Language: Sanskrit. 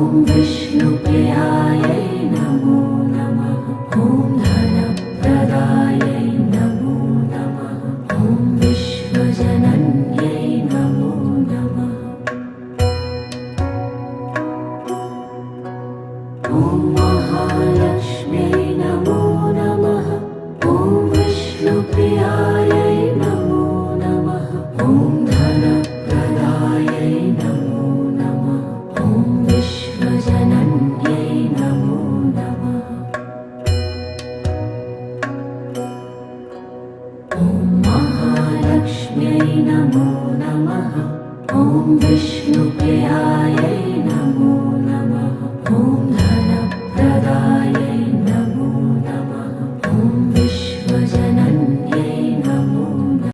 ॐ विष्णुप्रियायै नमो नमः। ॐ धनप्रदायै नमो नमः। ॐ विश्वजनन्यै नमो नमः नमो। नमः ॐ विष्णुप्रियायै नमो